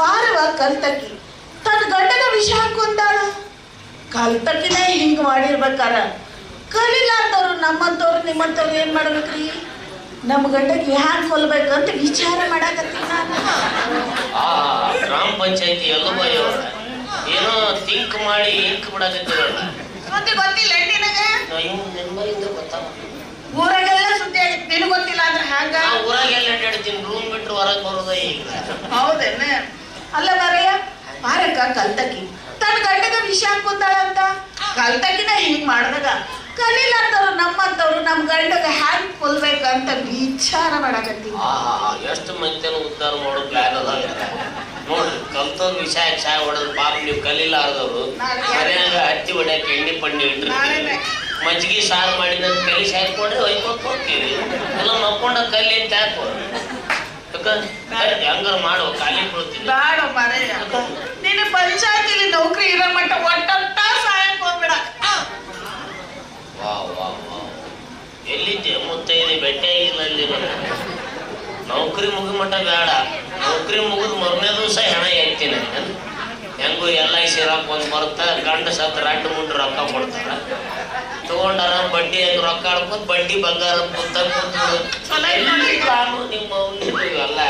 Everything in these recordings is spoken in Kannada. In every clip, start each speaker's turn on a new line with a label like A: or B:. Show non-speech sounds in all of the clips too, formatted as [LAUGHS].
A: ಪಾರವ ಕಲ್ತಕ್ಕಿ ತನ್ನ ಗಂಡನ ವಿಷ ಹಾಕೊಂಡಾಳ ಕಲ್ತಕ್ಕಿನೇ ಹಿಂಗ್ ಮಾಡಿರ್ಬೇಕಾರ. ಕಲಿಲಾರ್ದವ್ರು ನಮ್ಮಂತವ್ರು ನಿಮ್ಮಂತವ್ರು ಏನ್ ಮಾಡ್ಬೇಕ್ರಿ? ನಮ್ಮ ಗಂಡಕ್ಕೆ ಹ್ಯಾಂಗ್ ಕೊಲ್ಬೇಕಂತ ವಿಚಾರ ಮಾಡಾಕತ್ತೀನಿ ನಾನು.
B: ಆ ಗ್ರಾಮ ಪಂಚಾಯತಿ ಏನೋ ತಿಂಕ್ ಮಾಡಿ ಇಂಕ್ ಬಿಡಕತ್ತಿರಲ್ಲ
A: ಮತ್ತೆ ಗೊತ್ತಿಲ್ಲ ನಿನಗೆ?
B: ಗೊತ್ತಾಗ
A: ಊರಾಗೆಲ್ಲ ಸುದ್ದಿ ಆಗಿತ್ತು ನಿನಗೆ ಗೊತ್ತಿಲ್ಲ ಅಂದ್ರೆ ಹ್ಯಾಂಗ?
B: ಊರಾಗೆಲ್ಲ ಅಡ್ಡಾಡ್ತೀನಿ ರೂಮ್ ಬಿಟ್ಟು ಹೊರಗೆ ಬರೋದ ಈಗ
A: ಹೌದೇನ? ಅಲ್ಲ ಮಾರಯ್ಯ ಮಾರಕ್ಕ ಕಲ್ತಕಿ. ತನ್ನ ಗಂಡಗ ವಿಷ ಅಂತ ಕಲ್ತಕಿನ ಹಿಂಗ್ ಮಾಡಿದಾಗ ಕಲಿಲಾರ್ದವ್ರು ನಮ್ಮಂತವ್ರು ನಮ್ ಗಂಡಗ ಹ್ಯಾಂಗ್ ಕೊಲ್ಬೇಕಂತ ವಿಚಾರ ಮಾಡಕತ್ತೀವಿ
B: ಆಹಾ ಎಷ್ಟು ಮಂದಿನ ಉದ್ಧಾರ ಮಾಡೋ ಪ್ಲಾನ್ ಅದ? ನೋಡ್ರಿ ಕಲ್ತೋ ವಿಷಯ ಚಾಯ್ ಹೊಡೆದ್ರು ಪಾಪ ನೀವು ಕಲೀಲಾರ್ದವ್ರು ಮನೆಯಾಗ ಹತ್ತಿ ಹೊಡ್ಯಾಕ ಎಣ್ಣೆ ಪಣ್ಣಿ ಇಟ್ರಿ. ಮಜ್ಜಿಗೆ ಸಾರು ಮಾಡಿದ ಕಲಿ ಸಾರು ಕೊಡ್ರಿ ಒಯ್ಕೊತ್ ಹೋಗ್ತೀವಿ ಎಲ್ಲ ಮಕ್ಕೊಂಡ ಕಲ್ಲಿ ಅಂತ ಯಾಕೋ ಹೆಂಗಾರ ಖಾಲಿ ಕೊಡ್ತೀನಿ
A: ಬೇಡ ಮಾರಯ್ಯ ನೀನು ಪಂಚಾಯತಿಲಿ ನೌಕರಿ ಇರೋ ಮಟ್ಟ ಹೋಗ್ಬೇಡ.
B: ವಾ ವಾ ವಾ. ಎಲ್ಲಿದ್ದೆ? ಮುತ್ತೈದೆ. ನೌಕರಿ ಮುಗಿ ಮಟ್ಟ ಬೇಡ. ನೌಕರಿ ಮುಗಿದ ಮೊದಲನೇ ದಿವಸ ಹೆಣ ಎತ್ತೀನಿ. ಹೆಂಗು ಎಲ್ಲ ಐ ಸಿ ರೊಕ್ಕ ಒಂದು ಬರುತ್ತ? ಗಂಡ ಸತ್ ರಡ್ಡು ಮುಂಡ್ರು ರೊಕ್ಕ ಕೊಡ್ತಾರ ತಗೊಂಡಾರ ಬಡ್ಡಿ ಹೆಂಗ್ ರೊಕ್ಕ ಆಡ್ಕೊತ ಬಡ್ಡಿ ಬಂಗಾರ ನಾನು ನಿಮ್ಮ ಇವೆಲ್ಲ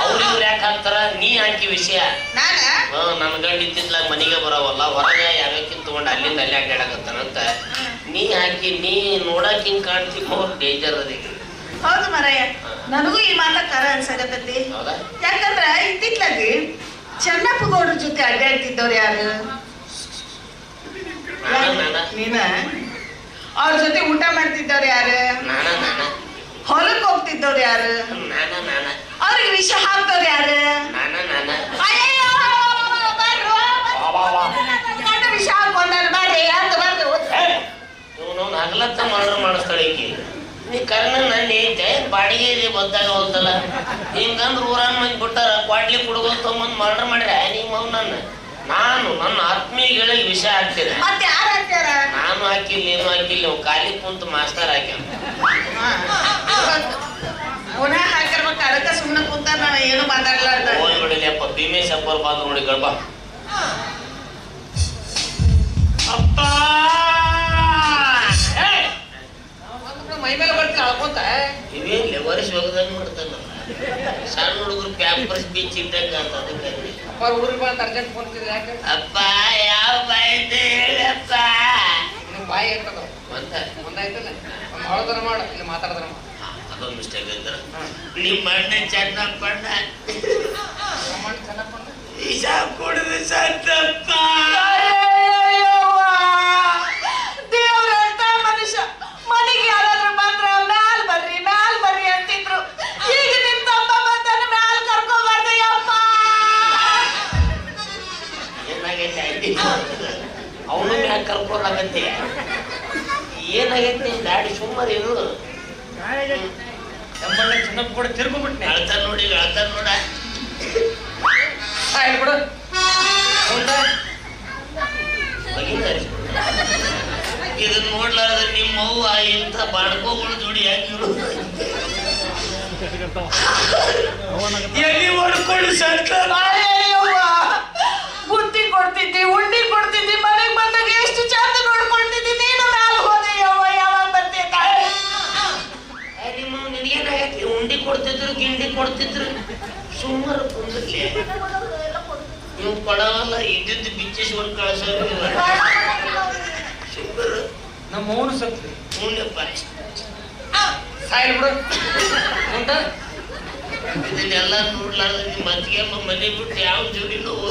B: ಅವ್ರು ಇವ್ರು ಯಾಕೆ ಹಾಕ್ತಾರ? ನೀ ಹಾಕಿ ವಿಷಯ.
A: ನಾನ?
B: ಹಾ ನನ್ನ ಗಂಡ ಇತ್ತಿತ್ಲಾಗ ಮನೆಗೆ ಬರವಲ್ಲ ಹೊರಗೆ ಯಾವ್ಯಾಕಿನ್ ತಗೊಂಡು ಅಲ್ಲಿಂದ ಅಲ್ಲಿ ಅಡ್ಡಾಡಕತ್ತಾನಂತ ನೀ ಹಾಕಿ ನೀ ನೋಡಕ್ ಹಿಂಗ್ ಕಾಣ್ತಿ ಅವ್ರು ಡೇಂಜರ್ ಅದಕ್ಕೆ
A: ಹೌದು ಮಾರಾಯ. ನನಗೂ ಈ ಮಾತ ಕರ ಅನ್ಸಕತ್ತೈತಿ.
B: ಹೌದಾ?
A: ಯಾಕಂದ್ರ ಇತ್ತಿತ್ಲಾಗಿ ಚೆನ್ನಪ್ಪ ಗೌಡ್ರ ಜೊತೆ ಅಡ್ಡಾಡ್ತಿದ್ದವ್ರು ಯಾರು?
B: ನಾನ ನಾನ.
A: ನೀನ? ಅವ್ರ ಜೊತೆ ಊಟ ಮಾಡ್ತಿದ್ದವ್ರು ಯಾರು? ಹೊಲಕ್ಕೆ ಹೋಗ್ತಿದ್ದವ್ರು ಯಾರು?
B: ನಾನ ನಾನ.
A: ಅವ್ರಿಗೆ ವಿಷ ಹಾಕ್ತವ್ರು ಯಾರು? ವಿಷ ಹಾಕೊಂಡಾರ ಬರ್ರಿ ಅಂತ ಬಂದು
B: ಇವನು ಹಗಲತ್ತ ಮಾಡ್ರ್ ಮಾಡಿಸ್ತಾಳೆ ಈಕಿ. ನೀ ಕರ್ನ ನನ್ನ ಐತೆ ಬಾಡಿಗೆ ಇದೆ ಬದ್ದಾಗ ಹೋಗ್ತಲ್ಲ ಹಿಂಗಂದ್ರೆ ಊರಾನ್ ಮಂದಿ ಬಿಟ್ಟಾರ ಕ್ವಾಡ್ಲಿ ಕುಡ್ಗೋಲ್ ತೊಗೊಂಬಂದ್ ಮರ್ಡರ್ ಮಾಡ್ರೆ ನಿಮ್ಮ ನನ್ನ. ನಾನು ನನ್ನ ಆತ್ಮೀಯಗಳಿಗೆ ವಿಷ ಹಾಕ್ತೀನಿ
A: ಮತ್ತೆ ಯಾರು ಹಾಕ್ಯಾರ
B: ನಾನು ನೀನು ನೀವು ಖಾಲಿ ಕುಂತು ಮಾಸ್ತರ್ ಹಾಕ್ಯಾನ.
A: ಅವನ ಹಾಕಿರ್ಬೇಕು ಅದಕ್ಕೆ ಸುಮ್ಮನೆ ಕೂತ ನಾವ್ ಏನು ಮಾತಾಡ್ಲಾರ್ದ?
B: ಅಂತ ಬಿಡಲಿಯಪ್ಪ ಭೀಮೇಶ್ ಅಪ್ಪರ್ ಬಂದು ನೋಡಿ ಗರ್ಭ ಅಪ್ಪ!
A: ಮೈ ಮೇಲೆ ಬರ್ತೀನಿ ಅಳ್ಕೊಂತ
B: ಇವೇನ್ ವರ್ಷ ಹೋಗದಂಗ್ ಮಾಡ್ತಾನ. ಸಣ್ಣ ಹುಡುಗರು ಪ್ಯಾಂಪರ್ಸ್ ಬೀಚ್ ಇದ್ದಂಗ ಅಂತ ಅದಕ್ಕೆ
C: ಅವ್ರ ಊರಿಗೆ ಬಂದು ಅರ್ಜೆಂಟ್ ಫೋನ್ ಯಾಕೆ?
B: ಅಪ್ಪ ಯಾವ ಬಾಯ್ದೆ ಹೇಳಪ್ಪ?
C: ನಿನಗೆ ಬಾಯಿ ಇರ್ತದ ಒಂದು ಹೊಳದರ ಮಾಡು ಇಲ್ಲಿ ಮಾತಾಡದ್ರ ಮಾಡು.
B: ಅದೊಂದು ಮಿಸ್ಟೇಕ್ ಐತ್ರ ನಿಮ್ಮ ಅಣ್ಣ ಚೆನ್ನಪ್ಪಣ್ಣ
C: ನಮ್ಮ ಚೆನ್ನಪ್ಪ
B: ವಿಷ ಕುಡಿದು ಸತ್ತಪ್ಪ
A: ದೇವ್ರಂತ ಮನುಷ್ಯ. ಮನೆಗೆ ಯಾರಾದ್ರೂ ಬಂದ್ರ ಮ್ಯಾಲ್ ಬರ್ರಿ ಮ್ಯಾಲ್ ಬರ್ರಿ ಅಂತಿದ್ರು. ಈಗ ನಿಮ್ ತಮ್ಮ ಬಂದನ ಮ್ಯಾಲ್ ಕರ್ಕೊಂಡ್ ಯಪ್ಪ!
B: ಏನಾಗೈತೆ? ಅವನು ಕರ್ಕೊಳಕತ್ತೆ. ಏನಾಗೈತೆ ಗಾಡಿ ಸುಮ್ಮನೆ ಇದು
C: ಎಂಬಣ್ಣ ಚೆನ್ನಪ್ಪ ಕೂಡ ತಿರ್ಕೊಂಡ್ಬಿಟ್ನೆ
B: ಅಳ್ತ ನೋಡಿ
C: ಬಿಡು.
B: ಇದನ್ನ ನೋಡ್ಲಾರ್ದ ನಿಮ್ಮ ಅವ್ವ ಇಂಥ ಬಾಡ್ಕೋಗಳು ಜೋಡಿ ಹಾಕಿರು ಎಲ್ಲಿ ಹೊಡ್ಕೊಳ್ಳಿ
A: ಸರ್ಕಾರ ಬುದ್ಧಿ ಕೊಡ್ತಿದ್ದಿ ಉಂಡಿ
B: ಇದ್ದಿದ್ದು ಬಿಚ್ಚಿಸ್ಕೊಂಡು ಕಳ್ಸೋರಿಲ್ಲ ಸುಮ್ಮರು
C: ನಮ್ಮ ಮೌನ ಸತ್ರಿ.
B: ಹ್ಞೂನಪ್ಪ
C: ಸಾಯ್ ಬಿಡು.
B: ಇದನ್ನೆಲ್ಲ ನೋಡ್ಲಾರ್ದ ನಿಮ್ಮ ಅತ್ತಿಗೆಮ್ಮ ಮನೆ ಬಿಟ್ಟು ಯಾವ ಜೋಡಿ ನೋವು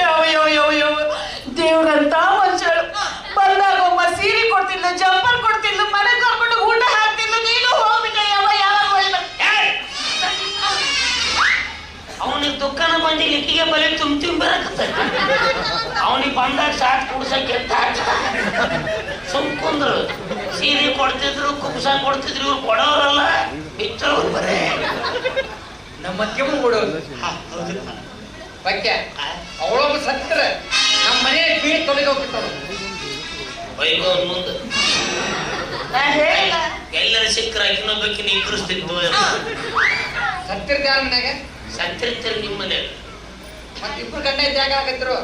A: ಯಾವ ಯಾವ ಯಾವ ಯವ್ ದೇವ್ರಂತ ಮನುಷ್ಯ ಬಂದಾಗ ಒಮ್ಮ ಸೀರೆ ಕೊಡ್ತಿದ್ಲು ಜಂಪರ್
B: ದುಃಖನ ಇಟ್ಟಿಗೆ ಲಿಕ್ಕಿಗೆ ಬಲೆ ತುಂಬ ತುಂಬ ಬರಕತ್ತ. ಅವನಿಗೆ ಬಂದಾಗ ಸಾಕು ಕುಡ್ಸಕ್ಕೆ ಅಂತ ಸುಮ್ ಕುಂದ್ರು. ಸೀರೆ ಕೊಡ್ತಿದ್ರು ಕುಬ್ಸ ಕೊಡ್ತಿದ್ರು ಇವ್ರು ಕೊಡೋರಲ್ಲ ಬಿತ್ತವ್ರು ಬರೇ.
C: ನಮ್ಮ ಕೆಮ್ಮು ಕೊಡೋದು ಬಗ್ಗೆ ಅವಳೊಬ್ಬ ಸತ್ರ ನಮ್ಮ ಮನೆ ಬೀಳಿ ತೊಲಗಿ ಹೋಗ್ಬಿಟ್ಟವಳು
B: ಬೈಗೋ ಮುಂದೆ.
A: ಎಲ್ಲರೂ ಹೇಳಿಲ್ಲ.
B: ಎಲ್ಲರ ಸಿಕ್ಕರ ಇನ್ನೊಬ್ಬಕ್ಕೆ ನಿಂಕರಿಸ್ತಿತ್ತು
C: ಸತ್ತಿರ್ದ ಯಾರ ಮನ್ಯಾಗ
B: ಸತ್ತಿರ್ತಾರೆ ನಿಮ್ಮ ಮನ್ಯಾಗ
C: ಮತ್ತೆ ಇಬ್ರು ಗಂಡ ಜಾಗ ಆಗತ್ತಿರು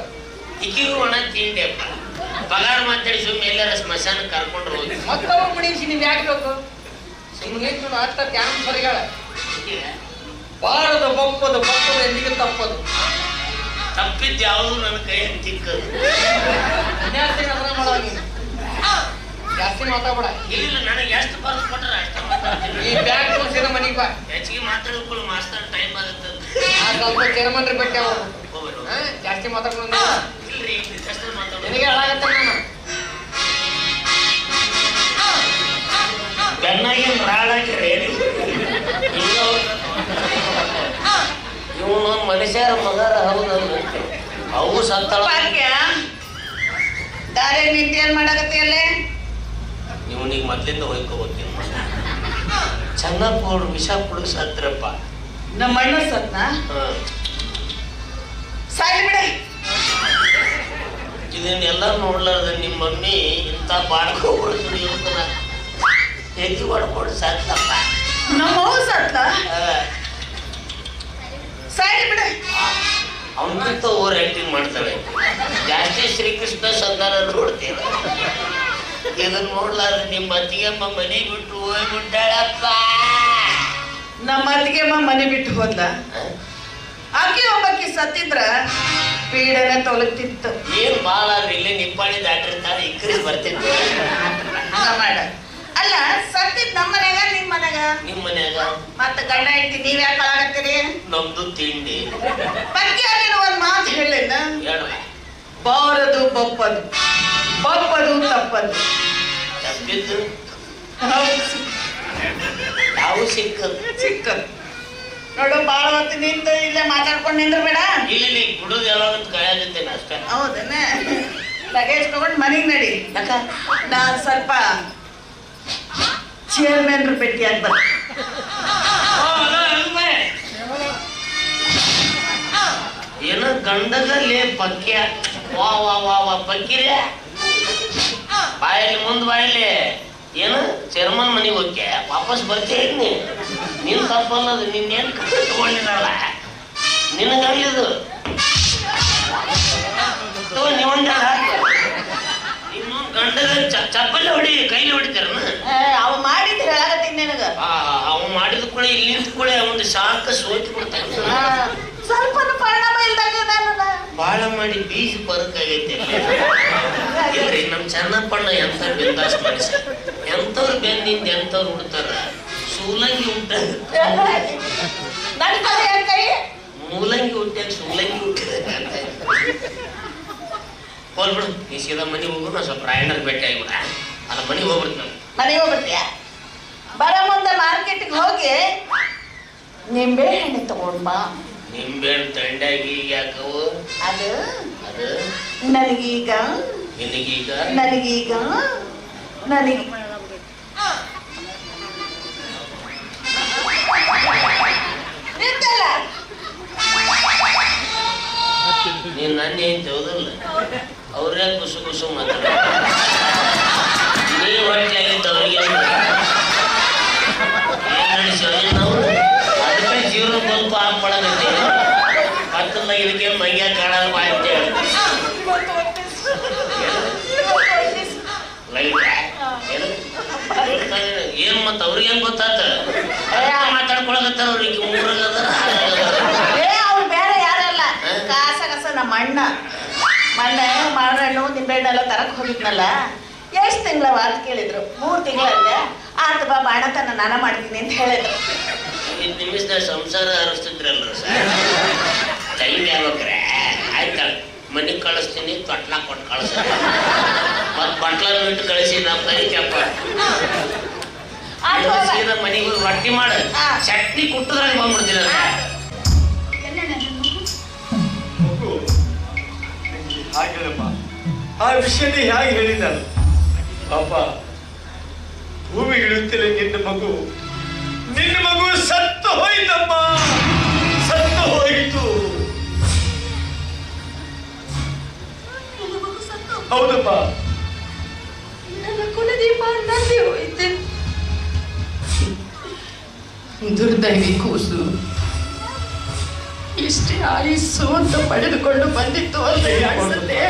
B: ಇಕ್ಕಿಗೂ ಒಣ ತಿಂಡಿ ಅಪ್ಪ. ಪಗಾರ ಮಾತಾಡಿ ಸುಮ್ಮನೆ ಎಲ್ಲಾರ ಸ್ಮಶಾನ ಕರ್ಕೊಂಡು ಹೋಗಿ
C: ಮತ್ತೊಬ್ಬ ಮುಡಿಸಿ ನೀವ್ ಯಾಕೆ ಬೇಕು? ಸುಮ್ಮನೆ ನೋಡು ಅಷ್ಟ ಧ್ಯಾನ ಸರಿಗಳ? ಬಾಳದು ಬಪ್ಪದು ಬಪ್ಪದು ಎಂದಿಗೆ ತಪ್ಪದು.
B: ತಪ್ಪಿದ್ದು ಯಾವುದು ನನ್ನ ಕೈ ತಿಕ್ಕದು
C: ಜಾಸ್ತಿ ನೀನು? ಜಾಸ್ತಿ ಮಾತಾಡ್ಬೇಡ
B: ಇಲ್ಲ ನನಗೆ ಎಷ್ಟು ಬರ್ದು ಕೊಟ್ರೆ ಅಷ್ಟು
C: ಈ
B: ಮಾತಾಡ್ತೀನಿ
C: ಬ್ಯಾಗ್ ತೋರಿಸಿದ ಮನೆಗೆ ಬಾ
B: ಹೆಚ್ಚಿಗೆ ಮಾತಾಡ್ಕೊಳ್ಳಿ ಮಾಸ್ತರ್ ಟೈಮ್ ಆಗುತ್ತೆ
C: ಆ ಸ್ವಲ್ಪ ಚೇರ್ಮನ್ರಿ ಬೆಟ್ಟ ಅವರು. ಜಾಸ್ತಿ ಮಾತಾಡ್ಕೊಂಡು
B: ಇಲ್ರಿ ಕಷ್ಟ ಮಾತಾಡೋದು
C: ನಿನಗೆ ಹಾಳಾಗತ್ತೆ ನಾನು.
B: ಬೆನ್ನಾಗಿನ ರಾಡಾಕಿರಿ ಇವನು ಮನುಷ್ಯರ ಮಗರ ಹೌದಲ್ಲ. ಅವು ಸತ್ತಳ
A: ದಾರಿ ನಿಂತು ಏನ್ ಮಾಡಕತ್ತಿಯಲ್ಲೇ
B: ಇವನಿಗೆ ಮೊದ್ಲಿಂದ ಹೋಯ್ಕೋಬೇಕು ಚೆನ್ನಾಗಿ ಕೊಡು ವಿಷ ಕುಡಿದು ಸತ್ರಪ್ಪ
A: ನಮ್ಮ ಅಣ್ಣ ಸತ್ನ. ಸಾಯಿ ಬಿಡ
B: ಇದನ್ನೆಲ್ಲ ನೋಡ್ಲಾರ್ದ ನಿಮ್ಮ ಮಮ್ಮಿ ಇಂಥ ದುಡಿಯೋದನ್ನ ಎದ್ದು ಹೊಡ್ಕೊಂಡು ಸತ್ತಪ್ಪ
A: ನಮ್ಮ
B: ಸತ್ತ.
A: ಸಾಯಿ ಬಿಡ
B: ಅವನಂತ ಓವರ್ ಆಕ್ಟಿಂಗ್ ಮಾಡ್ತಾಳೆ. ಜಾಸ್ತಿ ಶ್ರೀಕೃಷ್ಣ ಸಂಧಾನ ನೋಡ್ತೀರ? ಇದನ್ನ ನೋಡ್ಲಾರ್ದ ನಿಮ್ಮ ಅತ್ತಿಗೆಮ್ಮ ಮನೆ ಬಿಟ್ಟು ಹೋಗ್ಬಿಟ್ಟಾಳಪ್ಪ.
A: ನಮ್ಮ ಅತ್ತಿಗೆಮ್ಮ ಮನೆ ಬಿಟ್ಟು ಹೋದ್ಲ. ಅಕ್ಕಿ ಒಬ್ಬಕ್ಕಿ ಸತ್ತಿದ್ರ ಪೀಡನೆ ತೊಲಗ್ತಿತ್ತು.
B: ಏನ್ ಬಾಳ ಇಲ್ಲಿ ನಿಪ್ಪಾಣಿ ದಾಟಿರ್ತಾರೆ ಇಕ್ಕರಿ ಬರ್ತಿದ್ರು
A: ಹಂಗ ಮಾಡ. ಅಲ್ಲ ಸತ್ತಿದ್ ನಮ್ಮ ಮನೆಯಾಗ ನಿಮ್ ಮನ್ಯಾಗ
B: ನಿಮ್ಮ ಮನ್ಯಾಗ
A: ಮತ್ತ ಗಂಡ ಹೆಂಡತಿ ನೀವ್ ಯಾಕೆ ಕಳಾಗತ್ತೀರಿ
B: ನಮ್ದು ತಿಂಡಿ.
A: ಬಗ್ಗೆ ನೀನು ಒಂದ್ ಮಾತು ಹೇಳಿನ?
B: ಹೇಳ
A: ಬಾರದು ಬಪ್ಪದು. ಬಪ್ಪದು ತಪ್ಪದು.
B: ತಪ್ಪಿದ್ದು?
A: ಹೌದು,
B: ಸಿಕ್ಕ. ಸಿಕ್ಕದು
A: ಸಿಕ್ಕದು ನೋಡು ಬಾಳ ಹೊತ್ತು ನಿಂತು ಇಲ್ಲೇ ಮಾತಾಡ್ಕೊಂಡು ನಿಂದ್ರ ಬೇಡ
B: ಇಲ್ಲಿ ಇಲ್ಲಿ ಬಿಡುದು ಯಾವಾಗ ಕಳೆದಿದ್ದೇನೆ ಅಷ್ಟೇ.
A: ಹೌದನ. ಲಗೇಜ್ ತಗೊಂಡು ಮನೆಗೆ ನಡಿ.
B: ಅಕ್ಕ
A: ನಾನ್ ಸ್ವಲ್ಪ ಚೇರ್ಮನ್ ಭೇಟಿ ಬರ್ತೀನಿ
B: ಏನೋ ಗಂಡದಲ್ಲಿ ಪಕ್ಯ. ವಾ ವಾ ವಾ ವಾ ಪಕ್ಕಿರ. ಬಾಯಲ್ಲಿ ಮುಂದ್ ಬಾಯಲ್ಲಿ. ಏನು? ಚೇರ್ಮನ್ ಮನೆಗೆ ಹೋಗ್ಯ? ವಾಪಸ್ ಬರ್ತೀಯ ನೀ ನಿನ್ ತಪ್ಪಲ್ಲದು ನಿನ್ನೇನ್ ತಗೊಂಡಿರಲ್ಲ ನಿನಗಲ್ಲಿದು ನೀವೊಂದ್ ಇನ್ನೊಂದು ಗಂಡಗ ಚ- ಚಪ್ಪಲಿ ಹೊಡಿ ಕೈಲಿ ಹೊಡಿತಾರ
A: ಅವ ಮಾಡಿದ್ ಹೇಳಾಕತ್ತೀನಿ ನಿನಗ.
B: ಅವ ಮಾಡಿದ ಕೂಡ ಇಲ್ಲಿ ಕೂಡ ಒಂದು ಶಾಖ ಸೋತಿ ಬಿಡ್ತಾನೆ
A: ಸ್ವಲ್ಪ ಪರಿಣಾಮ ಇಲ್ದಂಗ
B: ಬಾಳ ಮಾಡಿ ಬೀಜ ಬರಕಾಗೈತೆ ಚೆನ್ನಪ್ಪಣ್ಣ ಎಂತ ಬಿಂದಾಸ್ ಮನುಷ್ಯ ಎಂತವ್ರು ಬೆನ್ನಿಂದ ಎಂಥವ್ರು ಉಡ್ತಾರ? ಸೂಲಂಗಿ ಉಂಟ.
A: ನನ್
B: ಮೂಲಂಗಿ ಹುಟ್ಟ್ಯಾಗ ಸೂಲಂಗಿ ಹುಟ್ಟಿದ ಹೋಲ್ಬಿಡು ಈ ಸೀದಾ ಮನೆಗೆ ಹೋಗು ನಾ ಸ್ವಲ್ಪ ರಾಯಣ್ಣರ್ ಭೇಟಿ ಆಗಿಬಿಡ. ಅಲ್ಲ ಮನೆಗೆ ಹೋಗ್ಬಿಡ್ತು ನಾವು
A: ಮನೆಗೆ ಹೋಗ್ಬಿಡ್ತೀಯ? ಬರ ಮುಂದೆ ಮಾರ್ಕೆಟ್ಗೆ ಹೋಗಿ ನಿಂಬೆ ಹಣ್ಣು ತಗೊಂಡ್ ಬಾ.
B: ನಿಂಬೆಹಣ್ಣು ತಂಡ್ಯಾಗಿ ಯಾಕವು?
A: ಅದು
B: ಅದು?
A: ನನಗೀಗ
B: ನಿನಗೀಗ?
A: ನನಗೀಗ? ನನಗೆ
B: ನೀನ್ ನನ್ನ ಹೆಂಡತಿ ಹೌದಲ್ಲ ಅವ್ರೇ ಕುಸು ಕುಸು ಮಾತಾಡ ನೀ ಹೊಟ್ಟೆ ಆಗಿದ್ದ ಅವ್ರಿಗೆ ನಾವು? ಅದಕ್ಕೆ ಜೀವನ ಬಲ್ಪ್ ಹಾಕ್ಕೊಳಗತ್ತೆ ಅದನ್ನ ಇದಕ್ಕೆ ಮಂಗ್ಯ ಕಾಣಲ್ಲ ಅಂತ ಹೇಳಿ. ಮತ್ತ ಅವ್ರಿಗೆ ಹೆಂಗ್ ಗೊತ್ತಾತ ಮಾತಾಡ್ಕೊಳಕತ್ತಾರ ಅವ್ರಿಗೆ ಅದಾರ.
A: ಏ ಅವ್ರು ಬೇರೆ ಯಾರಲ್ಲ.
B: ಅಲ್ಲ
A: ಕಾಸ ಕಸ ನಮ್ಮ ಅಣ್ಣ. ಮೊನ್ನೆ ಮಾರಣ್ಣು ನಿಂಬೆಹಣ್ಣೆಲ್ಲ ತರಕ್ ಹೋಗಿದ್ನಲ್ಲ. ಎಷ್ಟು ತಿಂಗಳ ಅಂತ ಕೇಳಿದ್ರು. ಮೂರು ತಿಂಗಳಲ್ಲೇ ಆತ ಬಾ ಬಾಣತನ ನಾನ ಮಾಡ್ತೀನಿ ಅಂತ ಹೇಳಿದ್ರು.
B: ನಿಮಿಷದಾಗ ಸಂಸಾರ ಹರಿಸ್ತಿದ್ರಲ್ಲ ಟೈಮ್ ಯಾವಾಗ್ರೆ? ಆಯ್ತ? ಮನೆಗೆ ಕಳಿಸ್ತೀನಿ ತೊಟ್ಲ ಕೊಟ್ಟು ಕಳಿಸ್ತೀನಿ. ಮತ್ ಬಟ್ಲ ಬಿಟ್ಟು ಕಳಿಸಿ ನಮ್ಮ
A: ಆಯ್ತು ಹೋಗ.
B: ಸೀದಾ ಮನೆಗೆ ರೊಟ್ಟಿ ಮಾಡು. ಚಟ್ನಿ ಕುಟ್ಟದ್ರಾಗ ಬಂದ್ಬಿಡ್ತೀನಿ
D: ಹಾಗೆಲ್ಲಮ್ಮ ಆ ವಿಷಯನೇ ಹೇಗೆ ಹೇಳಿದ ಪಾಪ ಭೂಮಿಗಿಳುತ್ತಲೇ ನಿನ್ನ ಮಗು. ನಿನ್ನ ಮಗು ಸತ್ತು ಹೋಯ್ತಮ್ಮ ಸತ್ತು ಹೋಯಿತು. ಹೌದಪ್ಪ.
A: ನನ್ನ ಕುಲದೀಪ ನಂದಿ ಹೋಯ್ತು. ದುರ್ದೈವಿ ಕೂಸು ಇಷ್ಟೇ ಆಯುಸ್ಸು ಅಂತ ಪಡೆದುಕೊಂಡು ಬಂದಿತ್ತು ಅಂತ ಕಾಣಿಸುತ್ತೆ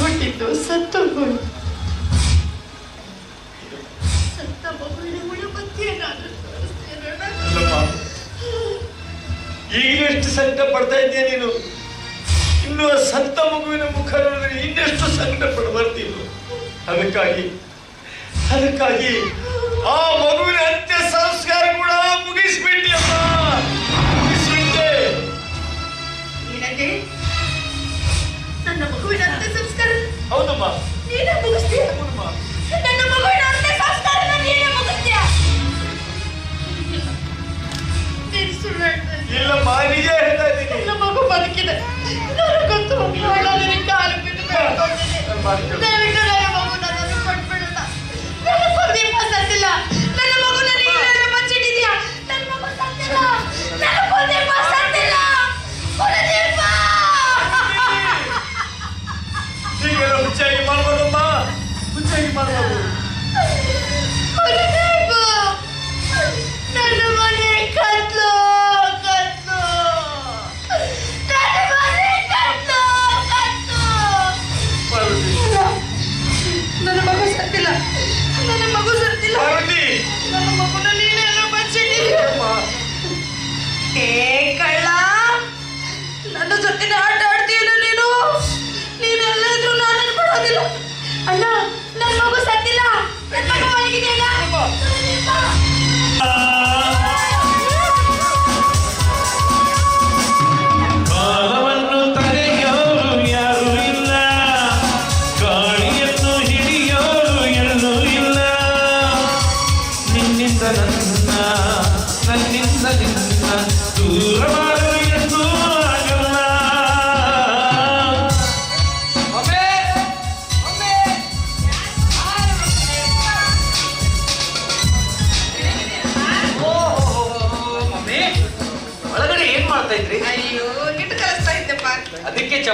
A: ಹುಟ್ಟಿದ್ದು ಸತ್ತು. ಸತ್ತ ಮಗುವಿನ?
D: ಅಲ್ಲಮ್ಮ ಈಗಷ್ಟು ಸಂಕಟ ಪಡ್ತಾ ಇದ್ದೀಯ ನೀನು? ಇನ್ನು ಸತ್ತ ಮಗುವಿನ ಮುಖ ನೋಡಿದ್ರೆ ಇನ್ನೆಷ್ಟು ಸಂಕಟ ಪಡಬಾರ್ದು ಅದಕ್ಕಾಗಿ ಅದಕ್ಕಾಗಿ ಆ ಮಗುವಿನ ಅಂತ್ಯ ಕೂಡ ಮುಗಿಸ್ಬಿಟ್ಟಿಯಮ್ಮ ಮುಗಿಸ್ಬಿಟ್ಟೆ
A: ಏನಂದೆ? ನನ್ನ ಮಗುವಿನ ಅಂತ್ಯ ಸಂಸ್ಕಾರ
D: ಹೌದಮ್ಮ
A: ನೀನೇ ಮುಗಿಸ್ತೀಯ
D: ಹೌದಮ್ಮ.
A: ನನ್ನ ಮಗುವಿನ ಅಂತ್ಯ ಸಂಸ್ಕಾರನ ನೀನೇ ಮುಗಿಸ್ತೀಯ ನೀನು ಸುಳ್ಳು ಹೇಳ್ತಾ ಇದ್ದೀಯ.
D: ಇಲ್ಲಮ್ಮ ನಿಜ ಹೇಳ್ತಾ ಇದ್ದೀನಿ
A: ನನ್ನ ಮಗು ಬದುಕಿದೆ ನನಗೆ ಗೊತ್ತು ಅಣ್ಣ ನಿನಗೆ ಕಾಲು ಬಿದ್ದು ಬೇಡ್ಕೊಳ್ತೀನಿ.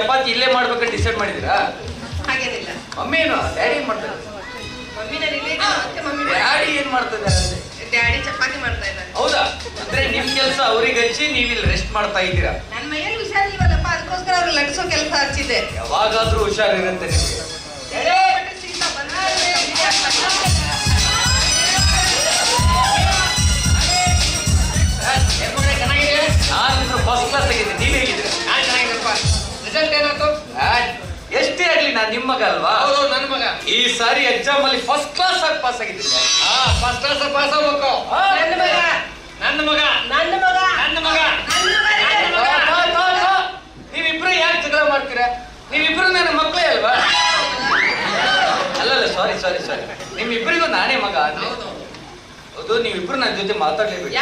E: ಚಪಾತಿ ಇಲ್ಲೇ ಮಾಡ್ಬೇಕಂತ ಡಿಸೈಡ್ ಮಾಡಿದಿರಾ
C: ಹಾಗೇನಿಲ್ಲ
E: ಮಮ್ಮಿ ಏನು ಡ್ಯಾಡಿ ಏನ್ ಮಾಡ್ತಾರೆ
C: ಮಮ್ಮಿನ ರಿಲೇಟಿವ್ ಮತ್ತೆ ಮಮ್ಮಿ
E: ಡ್ಯಾಡಿ ಏನ್ ಮಾಡ್ತಾ ಇದ್ದಾರೆ
C: ಡ್ಯಾಡಿ ಚಪಾತಿ ಮಾಡ್ತಾ ಇದ್ದಾರೆ
E: ಹೌದಾ ಅಂದ್ರೆ ನಿಮ್ ಕೆಲಸ ಅವ್ರಿಗೆ ಹಚ್ಚಿ ನೀವು ಇಲ್ಲಿ ರೆಸ್ಟ್ ಮಾಡ್ತಾ ಇದ್ದೀರಾ
C: ನನ್ನ ಮೈಯಲ್ಲಿ ಹುಷಾರಿಲ್ವಲ್ಲಪ್ಪ ಅದಕ್ಕೋಸ್ಕರ ಅವ್ರು ಲಟ್ಸೋ ಕೆಲಸ ಹಚ್ಚಿದೆ
E: ಯಾವಾಗಾದ್ರೂ ಹುಷಾರಿರುತ್ತೆ ನಿಮ್ಗೆ ನಾನು ಫಸ್ಟ್ ಕ್ಲಾಸ್ ಆಗಿದ್ದೀನಿ
C: ರಿಸಲ್ಟ್ ಏನಾಯ್ತು?
E: ಎಷ್ಟೇ ಆಗ್ಲಿ ನಾನು ನಿಮ್ಮ ಮಗ ಅಲ್ವಾ?
C: ಹೌದು ನನ್ನ ಮಗ.
E: ಈ ಸಾರಿ ಎಕ್ಸಾಮ್ ಅಲ್ಲಿ ಫಸ್ಟ್ ಕ್ಲಾಸ್ ಆಗಿ ಪಾಸ್ ಆಗಿದ್ದೀನಿ.
C: ಹಾ ಫಸ್ಟ್ ಕ್ಲಾಸ್ ಪಾಸ್ ಆಗ್ಬೇಕು.
E: ಹಾ.
C: ನನ್ನ ಮಗ. ನನ್ನ ಮಗ. ನನ್ನ ಮಗ. ನನ್ನ ಮಗ.
E: ನೀವಿಬ್ರು ಯಾಕೆ ಜಗಳ ಮಾಡ್ತೀರಾ? ನೀವಿಬ್ರು ನನ್ನ ಮಕ್ಕಳೇ ಅಲ್ವಾ? ಅಲ್ಲಲ್ಲ ಸಾರಿ ಸಾರಿ ಸಾರಿ ನಿಮ್ಮಿಬ್ಬರಿಗೂ ನಾನೇ ಮಗ ಅಂದೆ ಹೌದು. ನೀವಿಬ್ರು ನನ್ನ ಜೊತೆ ಮಾತಾಡ್ಲೇಬೇಕು?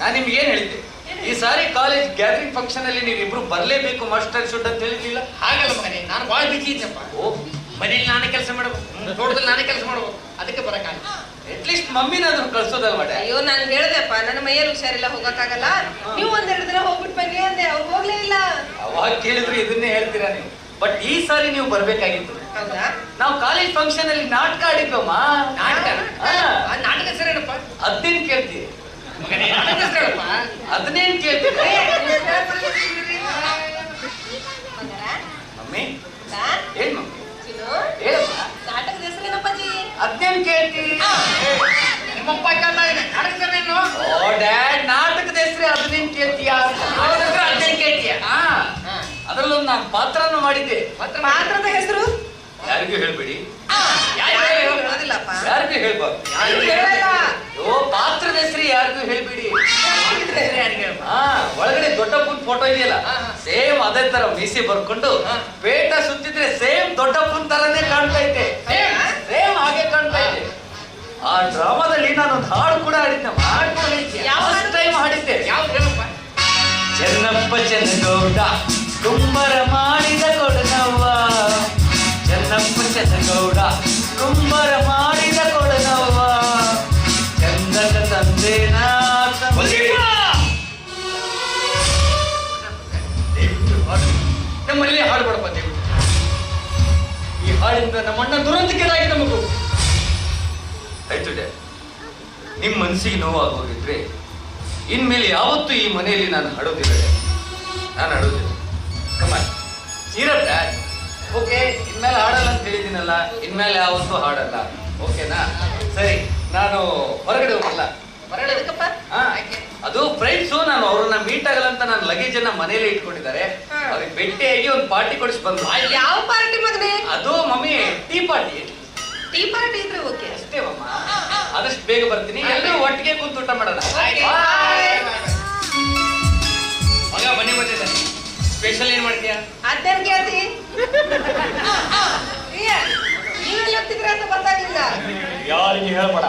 E: ನಾನು ನಿಮ್ಗೆ ಏನ್ ಹೇಳಿದ್ದೆ ಈ ಸಾರಿ ಕಾಲೇಜ್ ಗ್ಯಾದರಿಂಗ್ ಫಂಕ್ಷನ್ ಅಲ್ಲಿ ನೀವಿಬ್ರು ಬರ್ಲೇಬೇಕು ಮಾಸ್ಟರ್ ಶುಡ್ ಅಂತ ಹೇಳಿದಿಲ್ಲ
C: ಹಾಗಲ್ಲ ಮನೆ ನಾನು ಭಾಳ ಬಿಸಿ ಇದ್ದೆಪ್ಪ
E: ಓ.
C: ಮನೇಲಿ ನಾನೇ ಕೆಲಸ ಮಾಡಬೇಕು. ತೋಟದಲ್ಲಿ ನಾನೇ ಕೆಲಸ ಮಾಡಬೇಕು. ಅದಕ್ಕೆ ಬರಕ್ಕಾಗ
E: ಅಟ್ಲೀಸ್ಟ್ ಮಮ್ಮಿನಾದ್ರೂ ಮಾಡ ಡ್ಯಾಡ್
F: ಅಯ್ಯೋ ನಾನು ಹೇಳ್ದೆಪ್ಪ ನನ್ನ ಮೈಯಲ್ಲಿ ಹುಷಾರಿಲ್ಲ ಹೋಗಕ್ಕಾಗಲ್ಲ. ನೀವು ಒಂದೆರಡು ದಿನ ಹೋಗ್ಬಿಟ್ಟು ಬನ್ನಿ ಅಂದೆ ಅವ್ರು ಹೋಗ್ಲೇ ಇಲ್ಲ.
E: ಅವಾಗ ಕೇಳಿದ್ರು ಇದನ್ನೇ ಹೇಳ್ತೀರಾ ನೀವು. ಬಟ್ ಈ ಸಾರಿ ನೀವು ಬರ್ಬೇಕಾಗಿತ್ತು.
F: ಹೌದಾ?
E: ನಾವು ಕಾಲೇಜ್ ಫಂಕ್ಷನ್ ಅಲ್ಲಿ ನಾಟಕ ಆಡಿದ್ವಮ್ಮ.
C: ನಾಟಕ? ನಾಟಕ ಹೆಸರೇನಪ್ಪ
E: ಅದೇನ್ ಕೇಳ್ತೀವಿ
C: ಹೆಸರೇನಪ್ಪ
E: ಅದನ್ನೇನ್ ಕೇಳ್ತೀವಿ ಮಮ್ಮಿ ಏನ್ ಮಮ್ಮಿ. ಹೇಳಪ್ಪ.
F: ನಾಟಕದ
E: ಕೇಳ್ತೀವಿ
C: ನಿಮ್ಮಪ್ಪ ಕಲ್ಲ ಇದ್ದಾನೆ ನಾಟಕ ಹೆಸರೇನು
E: ಓ ಡ್ಯಾಡ್ ನಾಟಕದ ಹೆಸರೇ ಅದನ್ನೇನ್ ಕೇಳ್ತೀಯಾ?
C: ಅದೇನ್ ಕೇಳ್ತೀಯ?
E: ಹಾ. ಅದ್ರಲ್ಲೊಂದು ನಾನು ಪಾತ್ರನ ಮಾಡಿದ್ದೆ.
F: ಪಾತ್ರದ ಹೆಸರು?
E: ಯಾರಿಗೂ ಹೇಳ್ಬೇಡಿ. ಯಾರಿಗೂ ಹೇಳ್ಬಾರ್ದು. ಪಾತ್ರದ ಹೆಸರು ಯಾರಿಗೂ ಹೇಳ್ಬಿಡಿ. ಒಳಗಡೆ ದೊಡ್ಡಪ್ಪನ ಫೋಟೋ ಇದೆಯಲ್ಲ. ಸೇಮ್ ಅದೇ ತರ ಮೀಸಿ ಬರ್ಕೊಂಡು. ಪೇಟ ಸುತ್ತಿದ್ರೆ ಸೇಮ್ ದೊಡ್ಡಪ್ಪನ ತರನೇ ಕಾಣ್ತಾ ಇದ್ದೆ ಸೇಮ್ ಹಾಗೆ ಕಾಣ್ತಾ ಇದೆ. ಆ ಡ್ರಾಮಾದಲ್ಲಿ ನಾನೊಂದು ಹಾಡು ಕೂಡ ಹಾಡಿದ್ದೆ.
C: ಹಾಡು ಕೂಡ?
E: ಟೈಮ್ ಹಾಡಿದ್ದೆ. ಚೆನ್ನಪ್ಪ ಚೆನ್ನಗೌಡ ಕುಂಬರ ಮಾಡಿದ ಕೊಡನವ್ವ. ಚೆನ್ನಪ್ಪ ಚೆನ್ನಗೌಡ ಕುಂಬರ ಮಾಡಿದ
C: ನಮ್ಮ ನಮ್ಮಣ್ಣ ದುರಂತಿಕೆದಾಗಿದೆ ನಮಗೂ
E: ಆಯ್ತು ಡ್ಯಾಡ್ ನಿಮ್ ಮನ್ಸಿಗೆ ನೋವಾಗೋಗಿದ್ರೆ ಇನ್ಮೇಲೆ ಯಾವತ್ತೂ ಈ ಮನೆಯಲ್ಲಿ ನಾನು ಹಾಡೋದಿಲ್ಲ ನಾನು ಹಾಡೋದಿಲ್ಲ. ಕಮಾನ್ ಓಕೆ ಇನ್ಮೇಲೆ ಹಾಡಲ್ಲ ಅಂತ ಹೇಳಿದ್ದೀನಲ್ಲ ಇನ್ಮೇಲೆ ಯಾವತ್ತೂ ಹಾಡಲ್ಲ. ಓಕೆನಾ ಸರಿ ನಾನು ಹೊರಗಡೆ ಹೋಗಲ್ಲ. ಹೊರಗಡೆ
F: ಹಾಂ.
E: ಹಾ, ಅದು ಫ್ರೆಂಡ್ಸು ನಾನು ಅವ್ರನ್ನ ಮೀಟ್ ಆಗಲ್ಲ ಅಂತ ನನ್ನ ಲಗೇಜ್ ಅನ್ನ ಮನೇಲಿ ಇಟ್ಕೊಂಡಿದ್ದಾರೆ.
F: ಅವ್ರಿಗೆ
E: ಅವ್ರಿಗೆ ಭೇಟಿಯಾಗಿ ಒಂದು ಪಾರ್ಟಿ ಕೊಡಿಸಿ ಬಂದ್ರು
F: ಯಾವ ಪಾರ್ಟಿ ಮಗನೆ
E: ಅದು mummy tea party
F: tea party ಇದ್ರೆ ಓಕೆ
E: ಅಷ್ಟೇ ಮಮ್ಮ. ಆದಷ್ಟು ಬೇಗ ಬರ್ತೀನಿ. ಎಲ್ಲರೂ ಒಟ್ಟಿಗೆ ಕುಂತು ಊಟ ಮಾಡೋಣ. ಮಗ ಬನ್ನಿ ಬರ್ತಿದ್ದಾನೆ ಸ್ಪೆಷಲ್ ಏನ್ ಮಾಡ್ತೀಯಾ?
F: ಅದೇನ್ ಕೇಳ್ತಿ. [LAUGHS] ನೀವೆಲ್ಲ ಹೋಗ್ತಿದ್ರ ಅಂತ ಗೊತ್ತಾಗಿಲ್ಲ
C: ಯಾರಿಗೆ ಹೇಳ್ಬೇಡ.